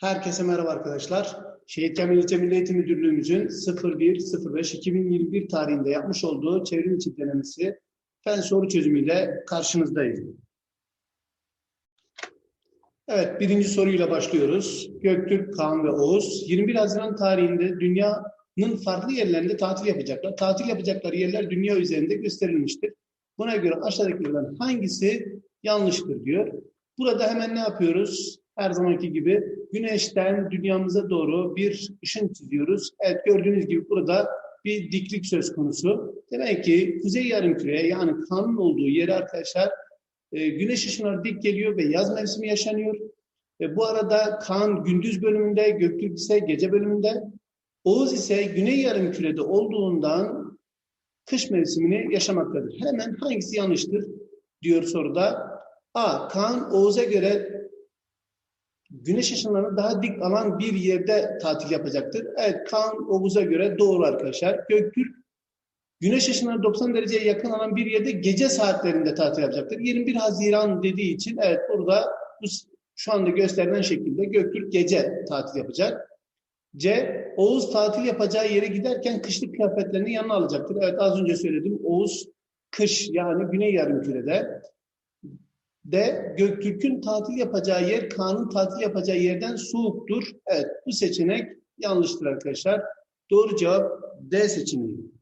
Herkese merhaba arkadaşlar. Şehit Kamil İlçe Milli Eğitim Müdürlüğümüzün 01.05.2021 tarihinde yapmış olduğu çevrim içi denemesi fen soru çözümüyle karşınızdayım. Evet, birinci soruyla başlıyoruz. Göktürk, Kaan ve Oğuz 21 Haziran tarihinde dünyanın farklı yerlerinde tatil yapacaklar. Tatil yapacakları yerler dünya üzerinde gösterilmiştir. Buna göre aşağıdakilerden hangisi yanlıştır diyor. Burada hemen ne yapıyoruz? Her zamanki gibi güneşten dünyamıza doğru bir ışın çiziyoruz. Evet gördüğünüz gibi burada bir diklik söz konusu. Demek ki kuzey yarımküreye yani kanın olduğu yere arkadaşlar e, güneş ışınları dik geliyor ve yaz mevsimi yaşanıyor. Ve bu arada kan gündüz bölümünde, Göktürk ise gece bölümünde. Oğuz ise güney yarımkürede olduğundan kış mevsimini yaşamaktadır. Hemen hangisi yanlıştır diyor soruda. A. Kaan Oğuz'a göre güneş ışınlarını daha dik alan bir yerde tatil yapacaktır. Evet Kaan Oğuz'a göre doğru arkadaşlar. Göktürk güneş ışınları 90 dereceye yakın alan bir yerde gece saatlerinde tatil yapacaktır. 21 Haziran dediği için evet burada bu şu anda gösterilen şekilde Göktürk gece tatil yapacak. C. Oğuz tatil yapacağı yere giderken kışlık kıyafetlerini yanına alacaktır. Evet az önce söyledim. Oğuz kış yani güney yarımkürede. D. Göktürk'ün tatil yapacağı yer Kaan'ın tatil yapacağı yerden soğuktur. Evet bu seçenek yanlıştır arkadaşlar. Doğru cevap D seçeneği.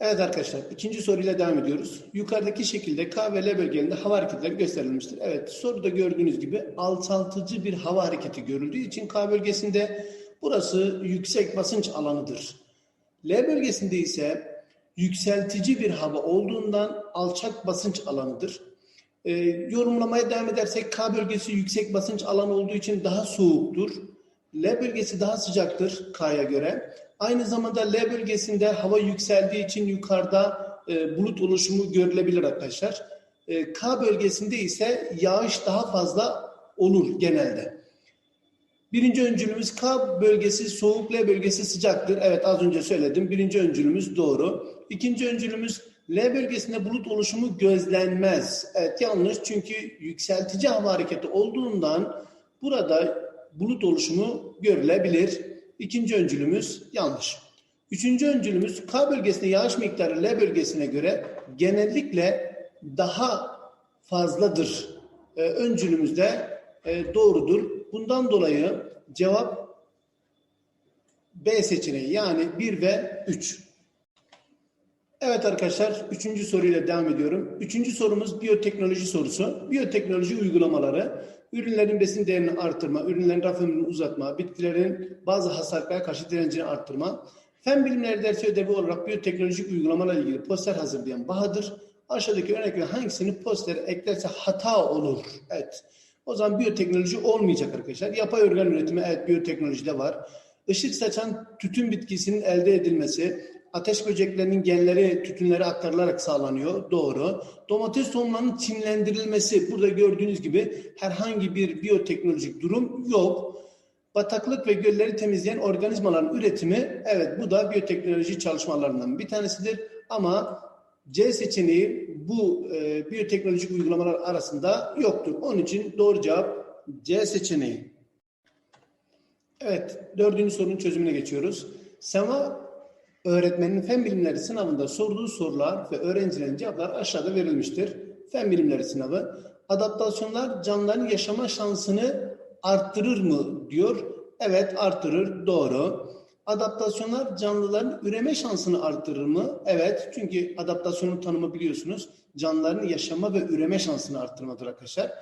Evet arkadaşlar ikinci soruyla devam ediyoruz. Yukarıdaki şekilde K ve L bölgelerinde hava hareketleri gösterilmiştir. Evet soruda gördüğünüz gibi alçaltıcı bir hava hareketi görüldüğü için K bölgesinde burası yüksek basınç alanıdır. L bölgesinde ise yükseltici bir hava olduğundan alçak basınç alanıdır. E, yorumlamaya devam edersek K bölgesi yüksek basınç alanı olduğu için daha soğuktur. L bölgesi daha sıcaktır K'ya göre. Aynı zamanda L bölgesinde hava yükseldiği için yukarıda e, bulut oluşumu görülebilir arkadaşlar. E, K bölgesinde ise yağış daha fazla olur genelde. Birinci öncülümüz K bölgesi soğuk, L bölgesi sıcaktır. Evet az önce söyledim. Birinci öncülümüz doğru. İkinci öncülümüz L bölgesinde bulut oluşumu gözlenmez. Evet yanlış çünkü yükseltici hava hareketi olduğundan burada bulut oluşumu görülebilir. İkinci öncülümüz yanlış. Üçüncü öncülümüz K bölgesinde yağış miktarı L bölgesine göre genellikle daha fazladır. Ee, öncülümüz de e, doğrudur. Bundan dolayı cevap B seçeneği yani 1 ve 3. Evet arkadaşlar, üçüncü soruyla devam ediyorum. Üçüncü sorumuz biyoteknoloji sorusu. Biyoteknoloji uygulamaları, ürünlerin besin değerini artırma, ürünlerin raf ömrünü uzatma, bitkilerin bazı hastalıklara karşı direncini arttırma. Fen bilimleri dersi ödevi olarak biyoteknolojik uygulamalarla ilgili poster hazırlayan Bahadır, aşağıdaki örneklerin hangisini postere eklerse hata olur? Evet. O zaman biyoteknoloji olmayacak arkadaşlar. Yapay organ üretimi evet biyoteknolojide var. Işık saçan tütün bitkisinin elde edilmesi, ateş böceklerinin genleri tütünlere aktarılarak sağlanıyor. Doğru. Domates tohumlarının çimlendirilmesi. Burada gördüğünüz gibi herhangi bir biyoteknolojik durum yok. Bataklık ve gölleri temizleyen organizmaların üretimi, evet bu da biyoteknoloji çalışmalarından bir tanesidir. Ama C seçeneği bu e, biyoteknolojik uygulamalar arasında yoktur. Onun için doğru cevap C seçeneği. Evet, dördüncü sorunun çözümüne geçiyoruz. Sema öğretmenin fen bilimleri sınavında sorduğu sorular ve öğrencilerin cevapları aşağıda verilmiştir. Fen bilimleri sınavı. Adaptasyonlar canlıların yaşama şansını arttırır mı diyor. Evet arttırır. Doğru. Adaptasyonlar canlıların üreme şansını arttırır mı? Evet. Çünkü adaptasyonun tanımı biliyorsunuz. Canlıların yaşama ve üreme şansını arttırmadır arkadaşlar.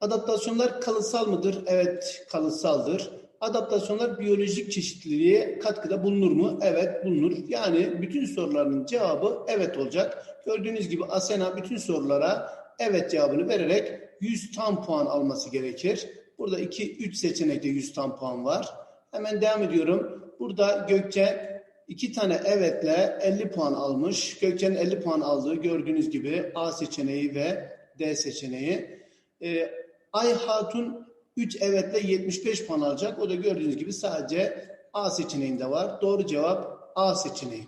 Adaptasyonlar kalıtsal mıdır? Evet kalıtsaldır. Adaptasyonlar biyolojik çeşitliliğe katkıda bulunur mu? Evet bulunur. Yani bütün soruların cevabı evet olacak. Gördüğünüz gibi Asena bütün sorulara evet cevabını vererek 100 tam puan alması gerekir. Burada 2-3 seçenekte 100 tam puan var. Hemen devam ediyorum. Burada Gökçe iki tane evetle 50 puan almış. Gökçe'nin 50 puan aldığı gördüğünüz gibi A seçeneği ve D seçeneği. Ee, Ay Hatun 3 evetle 75 puan alacak. O da gördüğünüz gibi sadece A seçeneğinde var. Doğru cevap A seçeneği.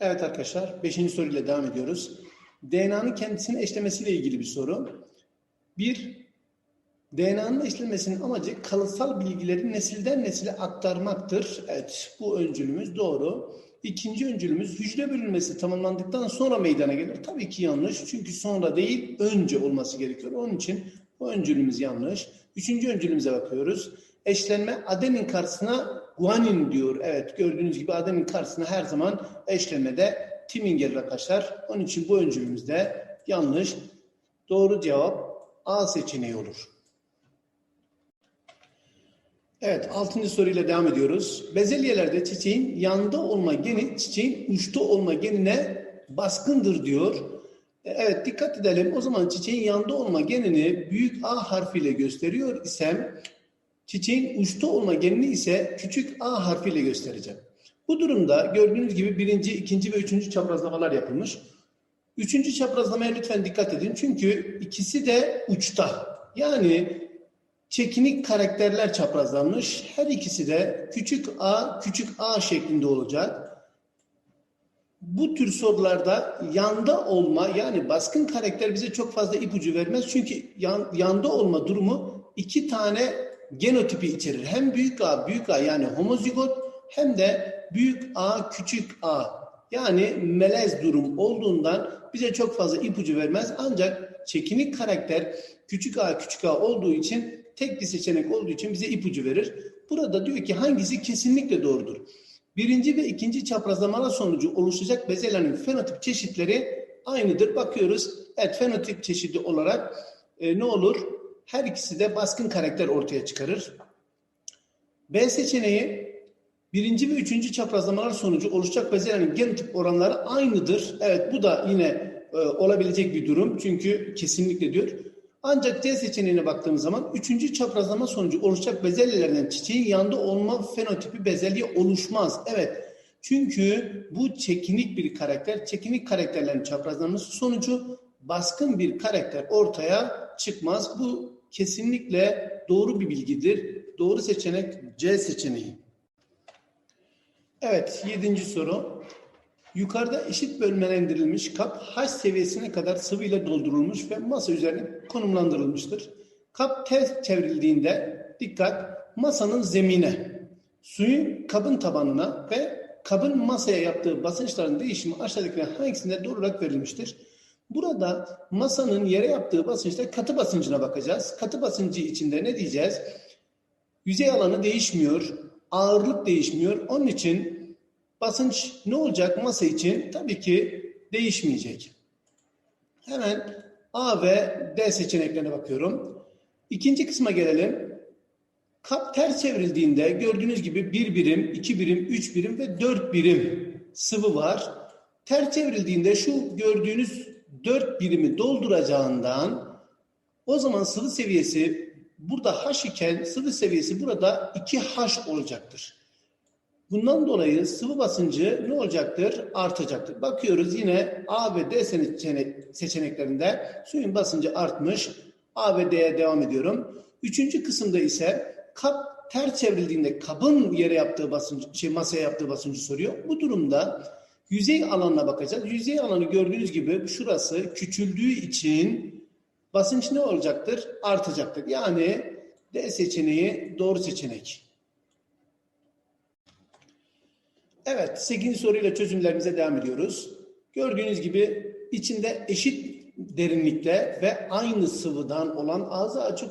Evet arkadaşlar 5. soruyla devam ediyoruz. DNA'nın kendisini eşlemesiyle ilgili bir soru. Bir DNA'nın işlenmesinin amacı kalıtsal bilgileri nesilden nesile aktarmaktır. Evet, bu öncülümüz doğru. İkinci öncülümüz hücre bölünmesi tamamlandıktan sonra meydana gelir. Tabii ki yanlış. Çünkü sonra değil, önce olması gerekiyor. Onun için bu öncülümüz yanlış. Üçüncü öncülümüze bakıyoruz. Eşlenme adenin karşısına guanin diyor. Evet, gördüğünüz gibi adenin karşısına her zaman eşlenmede timin gelir arkadaşlar. Onun için bu öncülümüz de yanlış. Doğru cevap A seçeneği olur. Evet, altıncı soruyla devam ediyoruz. Bezelyelerde çiçeğin yanda olma geni çiçeğin uçta olma genine baskındır diyor. E, Evet, dikkat edelim. O zaman çiçeğin yanda olma genini büyük A harfiyle gösteriyor isem çiçeğin uçta olma genini ise küçük A harfiyle göstereceğim. Bu durumda gördüğünüz gibi birinci, ikinci ve üçüncü çaprazlamalar yapılmış. Üçüncü çaprazlamaya lütfen dikkat edin. Çünkü ikisi de uçta. Yani çekinik karakterler çaprazlanmış. Her ikisi de küçük a, küçük a şeklinde olacak. Bu tür sorularda yanda olma yani baskın karakter bize çok fazla ipucu vermez. Çünkü yan, yanda olma durumu iki tane genotipi içerir. Hem büyük A, büyük A yani homozigot hem de büyük A, küçük A yani melez durum olduğundan bize çok fazla ipucu vermez. Ancak çekinik karakter küçük A, küçük A olduğu için tek bir seçenek olduğu için bize ipucu verir. Burada diyor ki hangisi kesinlikle doğrudur. Birinci ve ikinci çaprazlamalar sonucu oluşacak bezelyenin fenotip çeşitleri aynıdır. Bakıyoruz. Evet fenotip çeşidi olarak e, ne olur? Her ikisi de baskın karakter ortaya çıkarır. B seçeneği birinci ve üçüncü çaprazlamalar sonucu oluşacak bezelyenin genotip oranları aynıdır. Evet bu da yine e, olabilecek bir durum. Çünkü kesinlikle diyor. Ancak C seçeneğine baktığımız zaman üçüncü çaprazlama sonucu oluşacak bezelyelerden çiçeğin yanda olma fenotipi bezelye oluşmaz. Evet. Çünkü bu çekinik bir karakter. Çekinik karakterlerin çaprazlanması sonucu baskın bir karakter ortaya çıkmaz. Bu kesinlikle doğru bir bilgidir. Doğru seçenek C seçeneği. Evet, yedinci soru. Yukarıda eşit bölmelendirilmiş kap H seviyesine kadar sıvıyla doldurulmuş ve masa üzerine konumlandırılmıştır. Kap ters çevrildiğinde dikkat masanın zemine, suyun kabın tabanına ve kabın masaya yaptığı basınçların değişimi aşağıdakilerden hangisinde doğru olarak verilmiştir? Burada masanın yere yaptığı basınçta katı basıncına bakacağız. Katı basıncı içinde ne diyeceğiz? Yüzey alanı değişmiyor, ağırlık değişmiyor. Onun için basınç ne olacak masa için? Tabii ki değişmeyecek. Hemen A ve D seçeneklerine bakıyorum. İkinci kısma gelelim. Kap ters çevrildiğinde gördüğünüz gibi bir birim, iki birim, üç birim ve dört birim sıvı var. Ters çevrildiğinde şu gördüğünüz dört birimi dolduracağından o zaman sıvı seviyesi burada H iken sıvı seviyesi burada 2H olacaktır. Bundan dolayı sıvı basıncı ne olacaktır? Artacaktır. Bakıyoruz yine A ve D seçeneklerinde suyun basıncı artmış. A ve D'ye devam ediyorum. Üçüncü kısımda ise kap ters çevrildiğinde kabın yere yaptığı basıncı, şey masaya yaptığı basıncı soruyor. Bu durumda yüzey alanına bakacağız. Yüzey alanı gördüğünüz gibi şurası küçüldüğü için basınç ne olacaktır? Artacaktır. Yani D seçeneği doğru seçenek. Evet, 8. soruyla çözümlerimize devam ediyoruz. Gördüğünüz gibi içinde eşit derinlikte ve aynı sıvıdan olan ağzı açık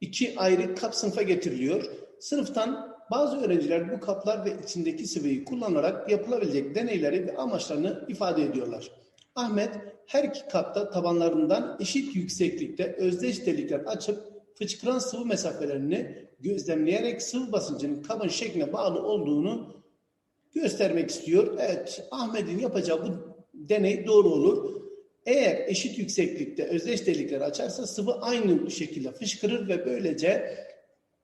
iki ayrı kap sınıfa getiriliyor. Sınıftan bazı öğrenciler bu kaplar ve içindeki sıvıyı kullanarak yapılabilecek deneyleri ve amaçlarını ifade ediyorlar. Ahmet her iki kapta tabanlarından eşit yükseklikte özdeş delikler açıp fıçkıran sıvı mesafelerini gözlemleyerek sıvı basıncının kabın şekline bağlı olduğunu göstermek istiyor. Evet, Ahmet'in yapacağı bu deney doğru olur. Eğer eşit yükseklikte özdeş delikler açarsa sıvı aynı şekilde fışkırır ve böylece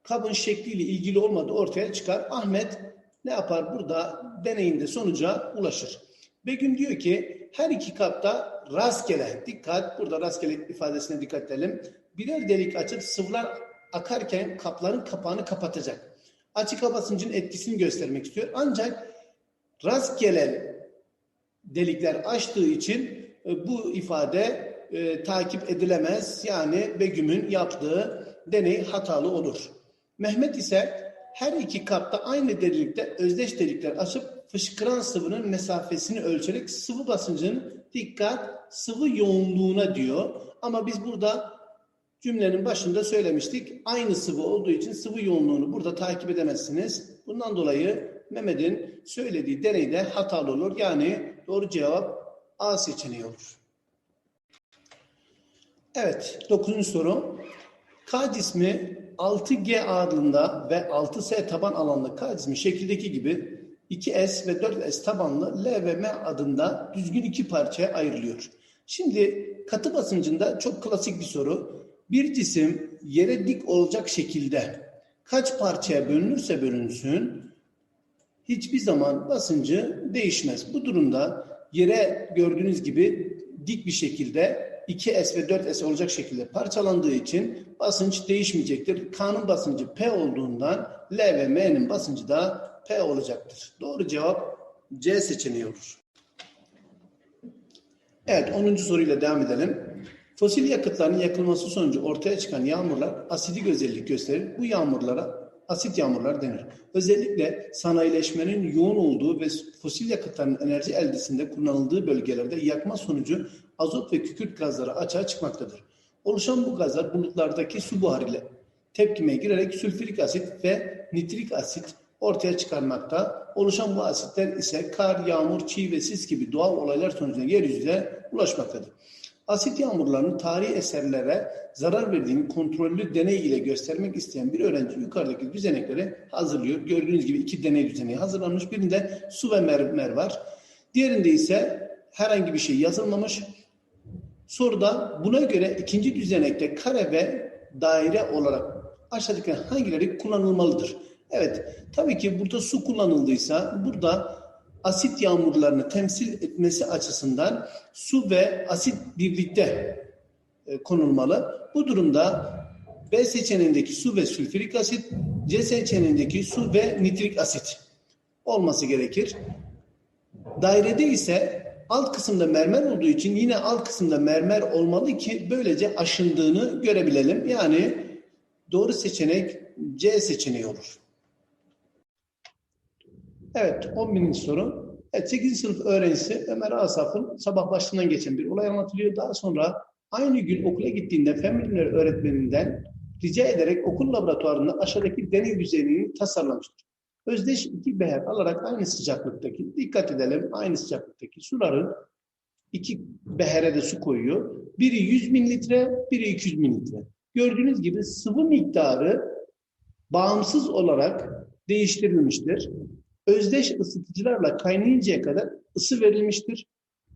kabın şekliyle ilgili olmadığı ortaya çıkar. Ahmet ne yapar? Burada deneyinde sonuca ulaşır. Begüm diyor ki her iki kapta rastgele, dikkat burada rastgele ifadesine dikkat edelim. Birer delik açıp sıvılar akarken kapların kapağını kapatacak. Açık hava etkisini göstermek istiyor. Ancak rastgele delikler açtığı için bu ifade e, takip edilemez. Yani Begüm'ün yaptığı deney hatalı olur. Mehmet ise her iki kapta aynı derinlikte özdeş delikler açıp fışkıran sıvının mesafesini ölçerek sıvı basıncının dikkat sıvı yoğunluğuna diyor. Ama biz burada cümlenin başında söylemiştik. Aynı sıvı olduğu için sıvı yoğunluğunu burada takip edemezsiniz. Bundan dolayı Mehmet'in söylediği deneyde hatalı olur. Yani doğru cevap A seçeneği olur. Evet, dokuzuncu soru. K cismi 6G ağırlığında ve 6S taban alanlı K cismi şekildeki gibi 2S ve 4S tabanlı L ve M adında düzgün iki parçaya ayrılıyor. Şimdi katı basıncında çok klasik bir soru. Bir cisim yere dik olacak şekilde kaç parçaya bölünürse bölünsün hiçbir zaman basıncı değişmez. Bu durumda yere gördüğünüz gibi dik bir şekilde 2S ve 4S olacak şekilde parçalandığı için basınç değişmeyecektir. K'nın basıncı P olduğundan L ve M'nin basıncı da P olacaktır. Doğru cevap C seçeneği olur. Evet 10. soruyla devam edelim. Fosil yakıtların yakılması sonucu ortaya çıkan yağmurlar asidik özellik gösterir. Bu yağmurlara asit yağmurlar denir. Özellikle sanayileşmenin yoğun olduğu ve fosil yakıtların enerji eldesinde kullanıldığı bölgelerde yakma sonucu azot ve kükürt gazları açığa çıkmaktadır. Oluşan bu gazlar bulutlardaki su buharıyla tepkime girerek sülfürik asit ve nitrik asit ortaya çıkarmakta. Oluşan bu asitler ise kar, yağmur, çiğ ve sis gibi doğal olaylar sonucunda yeryüzüne ulaşmaktadır. Asit yağmurlarının tarihi eserlere zarar verdiğini kontrollü deney ile göstermek isteyen bir öğrenci yukarıdaki düzenekleri hazırlıyor. Gördüğünüz gibi iki deney düzeneği hazırlanmış. Birinde su ve mermer var. Diğerinde ise herhangi bir şey yazılmamış. Soruda buna göre ikinci düzenekte kare ve daire olarak aşağıdaki hangileri kullanılmalıdır? Evet, tabii ki burada su kullanıldıysa burada asit yağmurlarını temsil etmesi açısından su ve asit birlikte e, konulmalı. Bu durumda B seçeneğindeki su ve sülfürik asit, C seçeneğindeki su ve nitrik asit olması gerekir. Dairede ise alt kısımda mermer olduğu için yine alt kısımda mermer olmalı ki böylece aşındığını görebilelim. Yani doğru seçenek C seçeneği olur. Evet 11. soru. Evet 8. sınıf öğrencisi Ömer Asaf'ın sabah başından geçen bir olay anlatılıyor. Daha sonra aynı gün okula gittiğinde fen bilimleri öğretmeninden rica ederek okul laboratuvarında aşağıdaki deney düzenini tasarlamıştır. Özdeş iki beher alarak aynı sıcaklıktaki, dikkat edelim aynı sıcaklıktaki suların iki behere de su koyuyor. Biri 100 mililitre, biri 200 mililitre. Gördüğünüz gibi sıvı miktarı bağımsız olarak değiştirilmiştir özdeş ısıtıcılarla kaynayıncaya kadar ısı verilmiştir.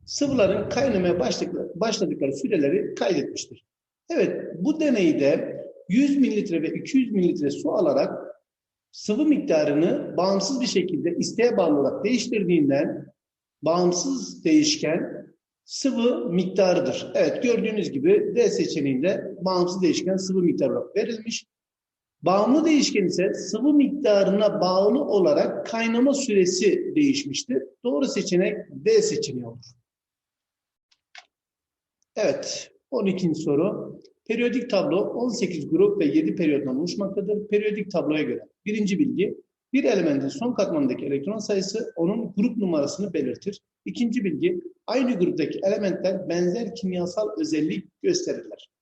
Sıvıların kaynamaya başladıkları, başladıkları süreleri kaydetmiştir. Evet, bu deneyde 100 mililitre ve 200 mililitre su alarak sıvı miktarını bağımsız bir şekilde isteğe bağlı olarak değiştirdiğinden bağımsız değişken sıvı miktarıdır. Evet gördüğünüz gibi D seçeneğinde bağımsız değişken sıvı miktarı olarak verilmiş. Bağımlı değişken ise sıvı miktarına bağlı olarak kaynama süresi değişmiştir. Doğru seçenek D seçeneği olur. Evet, 12. soru. Periyodik tablo 18 grup ve 7 periyottan oluşmaktadır. Periyodik tabloya göre birinci bilgi, bir elementin son katmanındaki elektron sayısı onun grup numarasını belirtir. İkinci bilgi, aynı gruptaki elementler benzer kimyasal özellik gösterirler.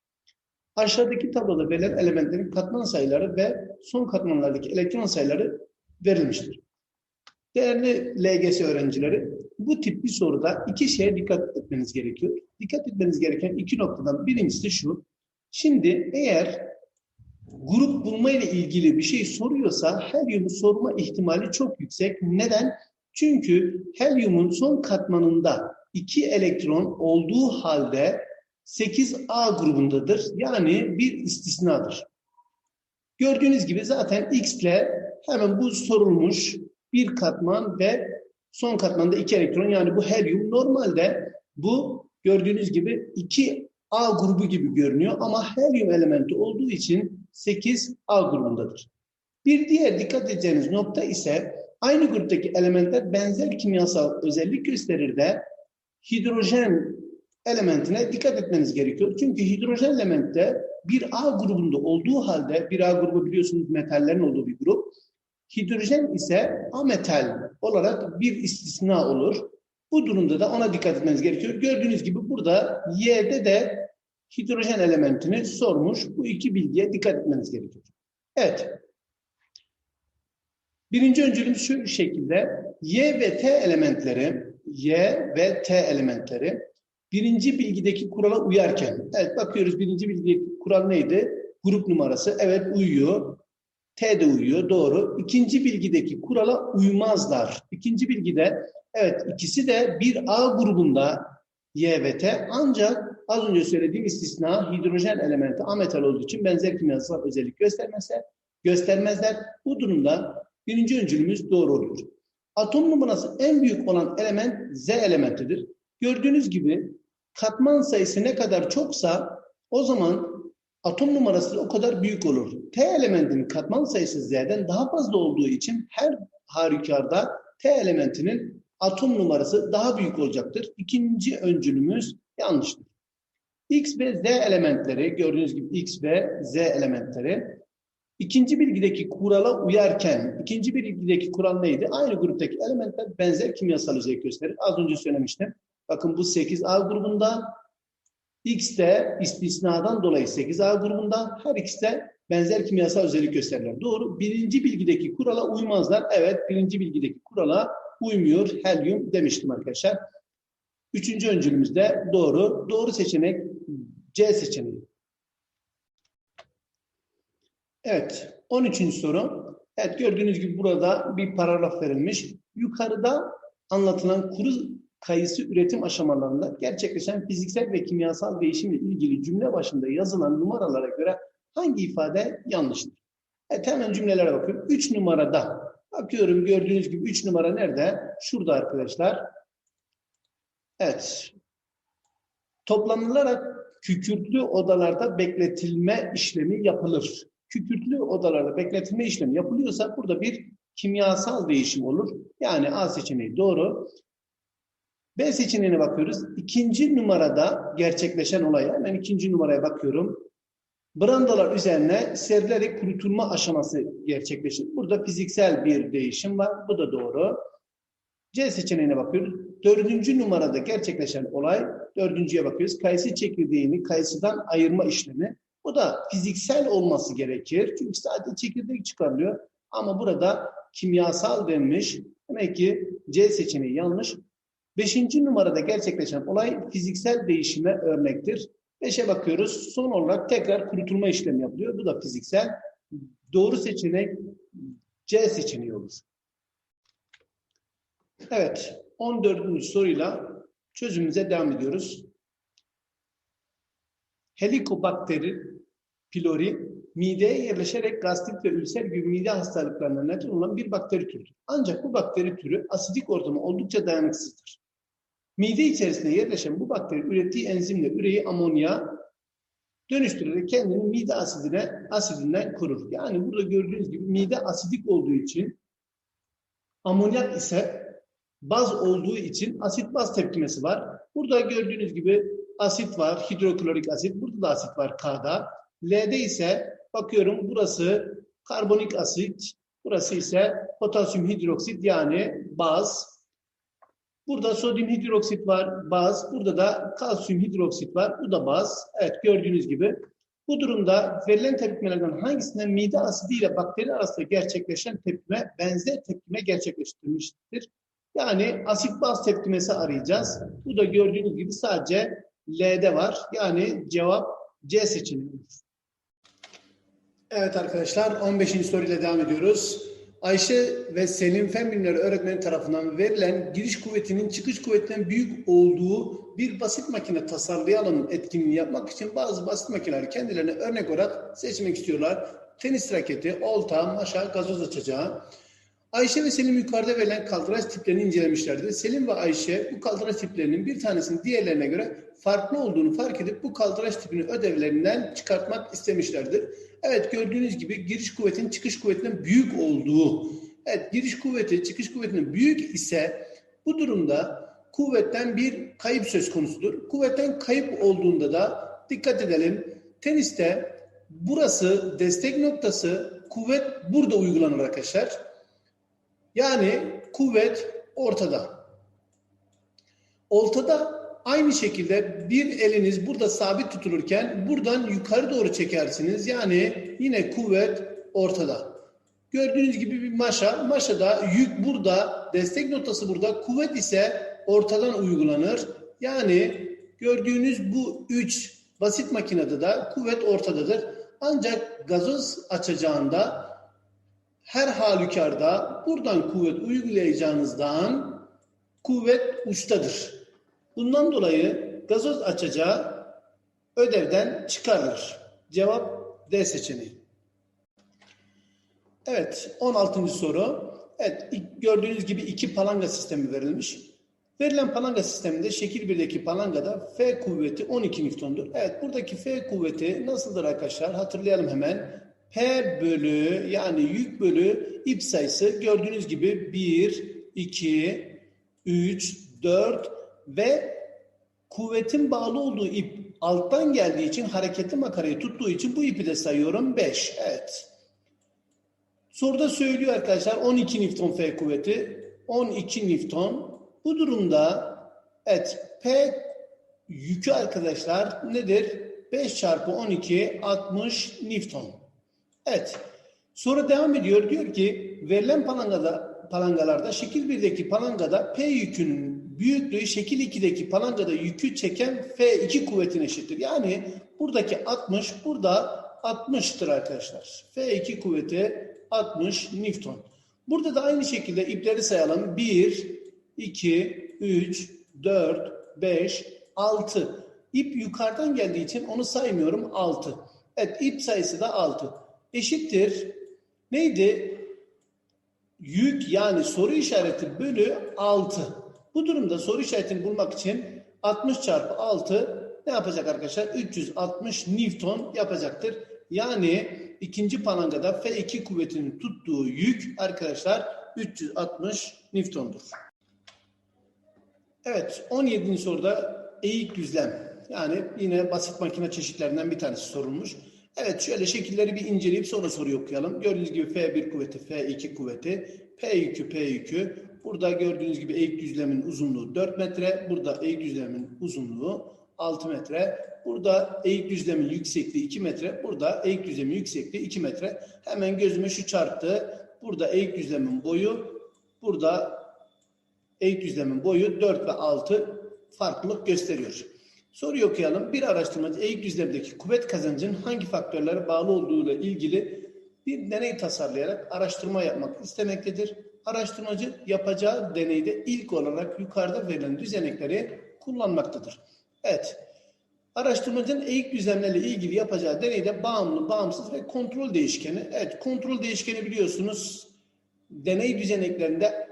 Aşağıdaki tabloda verilen elementlerin katman sayıları ve son katmanlardaki elektron sayıları verilmiştir. Değerli LGS öğrencileri, bu tip bir soruda iki şeye dikkat etmeniz gerekiyor. Dikkat etmeniz gereken iki noktadan birincisi şu. Şimdi eğer grup bulma ile ilgili bir şey soruyorsa helyumu sorma ihtimali çok yüksek. Neden? Çünkü helyumun son katmanında iki elektron olduğu halde 8A grubundadır. Yani bir istisnadır. Gördüğünüz gibi zaten X ile hemen bu sorulmuş bir katman ve son katmanda iki elektron yani bu helyum. Normalde bu gördüğünüz gibi 2A grubu gibi görünüyor ama helyum elementi olduğu için 8A grubundadır. Bir diğer dikkat edeceğiniz nokta ise aynı gruptaki elementler benzer kimyasal özellik gösterir de hidrojen elementine dikkat etmeniz gerekiyor. Çünkü hidrojen elementte bir A grubunda olduğu halde, bir A grubu biliyorsunuz metallerin olduğu bir grup. Hidrojen ise ametal olarak bir istisna olur. Bu durumda da ona dikkat etmeniz gerekiyor. Gördüğünüz gibi burada Y'de de hidrojen elementini sormuş. Bu iki bilgiye dikkat etmeniz gerekiyor. Evet. Birinci öncülüm şu şekilde. Y ve T elementleri, Y ve T elementleri birinci bilgideki kurala uyarken, evet bakıyoruz birinci bilgideki kural neydi? Grup numarası, evet uyuyor. T de uyuyor, doğru. İkinci bilgideki kurala uymazlar. İkinci bilgide, evet ikisi de bir A grubunda Y ve T ancak az önce söylediğim istisna hidrojen elementi ametal olduğu için benzer kimyasal özellik göstermezse, göstermezler. Bu durumda birinci öncülümüz doğru oluyor. Atom numarası en büyük olan element Z elementidir. Gördüğünüz gibi katman sayısı ne kadar çoksa o zaman atom numarası o kadar büyük olur. T elementinin katman sayısı Z'den daha fazla olduğu için her halükarda T elementinin atom numarası daha büyük olacaktır. İkinci öncülümüz yanlıştır. X ve Z elementleri, gördüğünüz gibi X ve Z elementleri ikinci bilgideki kurala uyarken, ikinci bilgideki kural neydi? Aynı gruptaki elementler benzer kimyasal özellik gösterir. Az önce söylemiştim. Bakın bu 8A grubunda, X de istisnadan dolayı 8A grubunda, her ikisi de benzer kimyasal özellik gösterirler. Doğru. Birinci bilgideki kurala uymazlar. Evet, birinci bilgideki kurala uymuyor. Helyum demiştim arkadaşlar. Üçüncü öncülümüz de doğru. Doğru seçenek C seçeneği. Evet. 13. soru. Evet gördüğünüz gibi burada bir paragraf verilmiş. Yukarıda anlatılan kuru kayısı üretim aşamalarında gerçekleşen fiziksel ve kimyasal değişimle ilgili cümle başında yazılan numaralara göre hangi ifade yanlıştır? Evet hemen cümlelere bakıyorum. 3 numarada bakıyorum gördüğünüz gibi 3 numara nerede? Şurada arkadaşlar. Evet. Toplanılarak kükürtlü odalarda bekletilme işlemi yapılır. Kükürtlü odalarda bekletilme işlemi yapılıyorsa burada bir kimyasal değişim olur. Yani A seçeneği doğru. B seçeneğine bakıyoruz. İkinci numarada gerçekleşen olay. Hemen ikinci numaraya bakıyorum. Brandalar üzerine serilerek kurutulma aşaması gerçekleşir. Burada fiziksel bir değişim var. Bu da doğru. C seçeneğine bakıyoruz. Dördüncü numarada gerçekleşen olay, dördüncüye bakıyoruz. Kayısı çekirdeğini kayısıdan ayırma işlemi. Bu da fiziksel olması gerekir. Çünkü sadece çekirdek çıkarılıyor. Ama burada kimyasal denmiş. Demek ki C seçeneği yanlış. Beşinci numarada gerçekleşen olay fiziksel değişime örnektir. Beşe bakıyoruz. Son olarak tekrar kurutulma işlemi yapılıyor. Bu da fiziksel. Doğru seçenek C seçeneği olur. Evet. 14. soruyla çözümümüze devam ediyoruz. Helikobakteri pylori mideye yerleşerek gastrit ve ülser gibi mide hastalıklarına neden olan bir bakteri türüdür. Ancak bu bakteri türü asidik ortama oldukça dayanıksızdır. Mide içerisinde yerleşen bu bakteri ürettiği enzimle üreyi amonya dönüştürerek kendini mide asidine asidinden korur. Yani burada gördüğünüz gibi mide asidik olduğu için amonyak ise baz olduğu için asit baz tepkimesi var. Burada gördüğünüz gibi asit var, hidroklorik asit. Burada da asit var K'da. L'de ise bakıyorum burası karbonik asit, burası ise potasyum hidroksit yani baz. Burada sodyum hidroksit var, baz. Burada da kalsiyum hidroksit var, bu da baz. Evet gördüğünüz gibi. Bu durumda verilen tepkimelerden hangisinden mide asidi ile bakteri arasında gerçekleşen tepkime benzer tepkime gerçekleştirmiştir? Yani asit baz tepkimesi arayacağız. Bu da gördüğünüz gibi sadece L'de var. Yani cevap C seçeneğidir. Evet arkadaşlar 15. soruyla devam ediyoruz. Ayşe ve Selim Fen Bilimleri öğretmeni tarafından verilen giriş kuvvetinin çıkış kuvvetinden büyük olduğu bir basit makine tasarlayalım etkinliğini yapmak için bazı basit makineleri kendilerine örnek olarak seçmek istiyorlar. Tenis raketi, olta, maşa, gazoz açacağı. Ayşe ve Selim yukarıda verilen kaldıraç tiplerini incelemişlerdi. Selim ve Ayşe bu kaldıraç tiplerinin bir tanesinin diğerlerine göre farklı olduğunu fark edip bu kaldıraç tipini ödevlerinden çıkartmak istemişlerdir. Evet gördüğünüz gibi giriş kuvvetinin çıkış kuvvetinden büyük olduğu. Evet giriş kuvveti çıkış kuvvetinin büyük ise bu durumda kuvvetten bir kayıp söz konusudur. Kuvvetten kayıp olduğunda da dikkat edelim. Teniste burası destek noktası, kuvvet burada uygulanır arkadaşlar. Yani kuvvet ortada. Ortada aynı şekilde bir eliniz burada sabit tutulurken buradan yukarı doğru çekersiniz. Yani yine kuvvet ortada. Gördüğünüz gibi bir maşa. Maşada yük burada, destek noktası burada. Kuvvet ise ortadan uygulanır. Yani gördüğünüz bu üç basit makinede de kuvvet ortadadır. Ancak gazoz açacağında her halükarda buradan kuvvet uygulayacağınızdan kuvvet uçtadır. Bundan dolayı gazoz açacağı ödevden çıkarılır. Cevap D seçeneği. Evet, 16. soru. Evet, gördüğünüz gibi iki palanga sistemi verilmiş. Verilen palanga sisteminde şekil 1'deki palangada F kuvveti 12 Newton'dur. Evet, buradaki F kuvveti nasıldır arkadaşlar? Hatırlayalım hemen. P bölü yani yük bölü ip sayısı gördüğünüz gibi 1, 2, 3, 4 ve kuvvetin bağlı olduğu ip alttan geldiği için hareketli makarayı tuttuğu için bu ipi de sayıyorum 5. Evet. Soruda söylüyor arkadaşlar 12 Newton F kuvveti 12 Newton. Bu durumda evet P yükü arkadaşlar nedir? 5 çarpı 12 60 Newton. Evet. Sonra devam ediyor. Diyor ki verilen palangada, palangalarda şekil 1'deki palangada P yükünün büyüklüğü şekil 2'deki palangada yükü çeken F2 kuvvetine eşittir. Yani buradaki 60 burada 60'tır arkadaşlar. F2 kuvveti 60 Newton. Burada da aynı şekilde ipleri sayalım. 1, 2, 3, 4, 5, 6. İp yukarıdan geldiği için onu saymıyorum 6. Evet ip sayısı da 6. Eşittir. Neydi? Yük yani soru işareti bölü 6. Bu durumda soru işaretini bulmak için 60 çarpı 6 ne yapacak arkadaşlar? 360 Newton yapacaktır. Yani ikinci palangada F2 kuvvetinin tuttuğu yük arkadaşlar 360 Newton'dur. Evet 17. soruda eğik düzlem. Yani yine basit makine çeşitlerinden bir tanesi sorulmuş. Evet şöyle şekilleri bir inceleyip sonra soruyu okuyalım. Gördüğünüz gibi F1 kuvveti, F2 kuvveti, P yükü, P yükü. Burada gördüğünüz gibi eğik düzlemin uzunluğu 4 metre. Burada eğik düzlemin uzunluğu 6 metre. Burada eğik düzlemin yüksekliği 2 metre. Burada eğik düzlemin yüksekliği 2 metre. Hemen gözüme şu çarptı. Burada eğik düzlemin boyu, burada eğik düzlemin boyu 4 ve 6 farklılık gösteriyor. Soruyu okuyalım. Bir araştırmacı eğik düzlemdeki kuvvet kazancının hangi faktörlere bağlı olduğuyla ilgili bir deney tasarlayarak araştırma yapmak istemektedir. Araştırmacı yapacağı deneyde ilk olarak yukarıda verilen düzenekleri kullanmaktadır. Evet. Araştırmacının eğik düzlemlerle ilgili yapacağı deneyde bağımlı, bağımsız ve kontrol değişkeni. Evet, kontrol değişkeni biliyorsunuz deney düzeneklerinde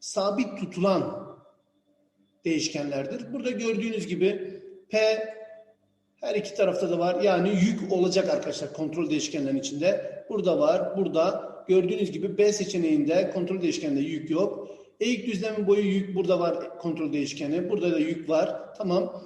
sabit tutulan değişkenlerdir. Burada gördüğünüz gibi P her iki tarafta da var. Yani yük olacak arkadaşlar kontrol değişkenlerin içinde. Burada var. Burada gördüğünüz gibi B seçeneğinde kontrol değişkeninde yük yok. Eğik düzlemin boyu yük burada var kontrol değişkeni. Burada da yük var. Tamam.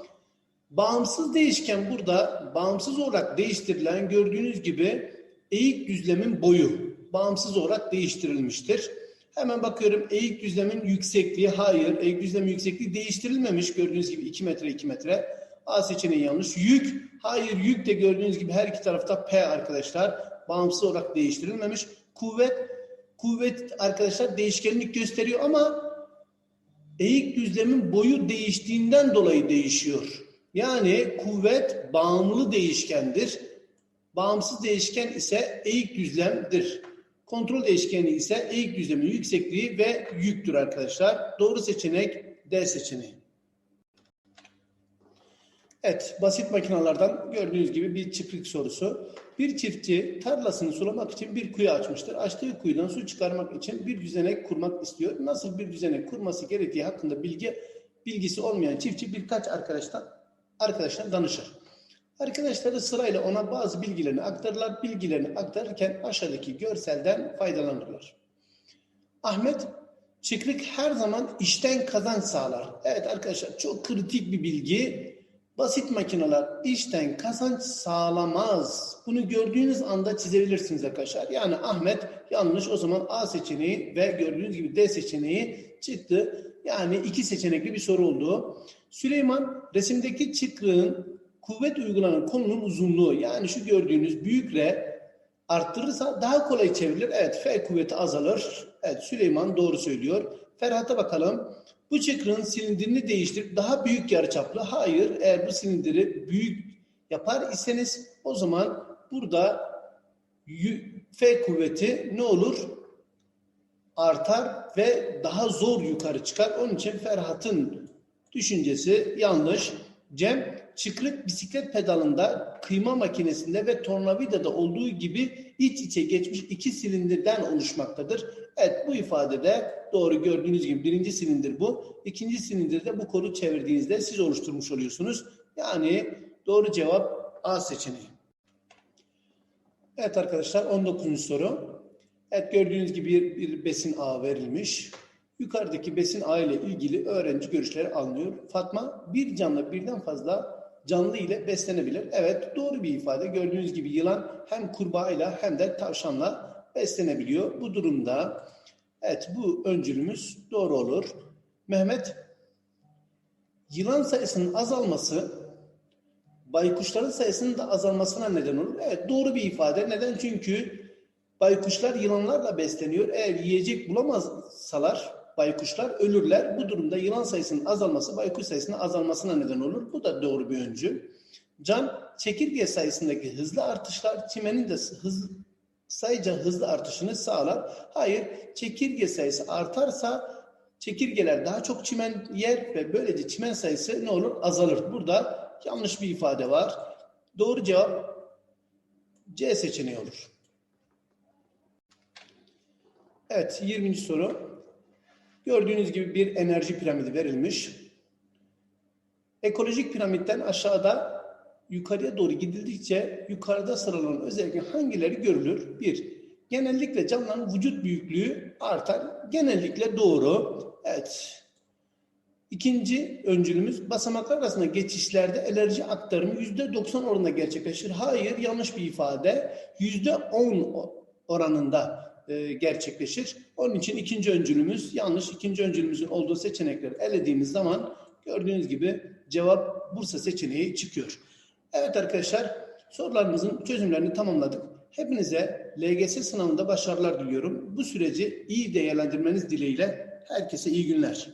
Bağımsız değişken burada bağımsız olarak değiştirilen gördüğünüz gibi eğik düzlemin boyu bağımsız olarak değiştirilmiştir. Hemen bakıyorum eğik düzlemin yüksekliği hayır. Eğik düzlemin yüksekliği değiştirilmemiş. Gördüğünüz gibi 2 metre 2 metre. A seçeneği yanlış. Yük hayır yük de gördüğünüz gibi her iki tarafta P arkadaşlar. Bağımsız olarak değiştirilmemiş. Kuvvet kuvvet arkadaşlar değişkenlik gösteriyor ama eğik düzlemin boyu değiştiğinden dolayı değişiyor. Yani kuvvet bağımlı değişkendir. Bağımsız değişken ise eğik düzlemdir. Kontrol değişkeni ise eğik düzlemin yüksekliği ve yüktür arkadaşlar. Doğru seçenek D seçeneği. Evet, basit makinalardan gördüğünüz gibi bir çiftlik sorusu. Bir çiftçi tarlasını sulamak için bir kuyu açmıştır. Açtığı kuyudan su çıkarmak için bir düzenek kurmak istiyor. Nasıl bir düzenek kurması gerektiği hakkında bilgi bilgisi olmayan çiftçi birkaç arkadaştan arkadaşlar danışır. Arkadaşları sırayla ona bazı bilgilerini aktarırlar. Bilgilerini aktarırken aşağıdaki görselden faydalanırlar. Ahmet Çıkrık her zaman işten kazanç sağlar. Evet arkadaşlar çok kritik bir bilgi. Basit makineler işten kazanç sağlamaz. Bunu gördüğünüz anda çizebilirsiniz arkadaşlar. Yani Ahmet yanlış o zaman A seçeneği ve gördüğünüz gibi D seçeneği çıktı. Yani iki seçenekli bir soru oldu. Süleyman resimdeki çıkrığın kuvvet uygulanan konunun uzunluğu yani şu gördüğünüz büyük R arttırırsa daha kolay çevrilir. Evet F kuvveti azalır. Evet Süleyman doğru söylüyor. Ferhat'a bakalım. Bu çıkrığın silindirini değiştirip daha büyük yarıçaplı. Hayır eğer bu silindiri büyük yapar iseniz o zaman burada F kuvveti ne olur? Artar ve daha zor yukarı çıkar. Onun için Ferhat'ın düşüncesi yanlış. Cem, çıkrık bisiklet pedalında, kıyma makinesinde ve tornavidada olduğu gibi iç içe geçmiş iki silindirden oluşmaktadır. Evet bu ifadede doğru gördüğünüz gibi birinci silindir bu. İkinci silindirde bu kolu çevirdiğinizde siz oluşturmuş oluyorsunuz. Yani doğru cevap A seçeneği. Evet arkadaşlar 19. soru. Evet gördüğünüz gibi bir, bir besin ağı verilmiş. Yukarıdaki besin ağı ile ilgili öğrenci görüşleri alınıyor. Fatma bir canlı birden fazla canlı ile beslenebilir. Evet doğru bir ifade. Gördüğünüz gibi yılan hem kurbağayla hem de tavşanla beslenebiliyor. Bu durumda evet bu öncülümüz doğru olur. Mehmet yılan sayısının azalması baykuşların sayısının da azalmasına neden olur. Evet doğru bir ifade. Neden? Çünkü baykuşlar yılanlarla besleniyor. Eğer yiyecek bulamazsalar baykuşlar ölürler. Bu durumda yılan sayısının azalması baykuş sayısının azalmasına neden olur. Bu da doğru bir öncü. Can çekirge sayısındaki hızlı artışlar çimenin de hız, sayıca hızlı artışını sağlar. Hayır çekirge sayısı artarsa çekirgeler daha çok çimen yer ve böylece çimen sayısı ne olur? Azalır. Burada yanlış bir ifade var. Doğru cevap C seçeneği olur. Evet 20. soru. Gördüğünüz gibi bir enerji piramidi verilmiş. Ekolojik piramitten aşağıda yukarıya doğru gidildikçe yukarıda sıralanan özellikle hangileri görülür? Bir, genellikle canlıların vücut büyüklüğü artar. Genellikle doğru. Evet. İkinci öncülümüz basamaklar arasında geçişlerde enerji aktarımı %90 oranında gerçekleşir. Hayır yanlış bir ifade. %10 oranında e, gerçekleşir. Onun için ikinci öncülümüz yanlış. İkinci öncülümüzün olduğu seçenekleri elediğimiz zaman gördüğünüz gibi cevap Bursa seçeneği çıkıyor. Evet arkadaşlar sorularımızın çözümlerini tamamladık. Hepinize LGS sınavında başarılar diliyorum. Bu süreci iyi değerlendirmeniz dileğiyle herkese iyi günler.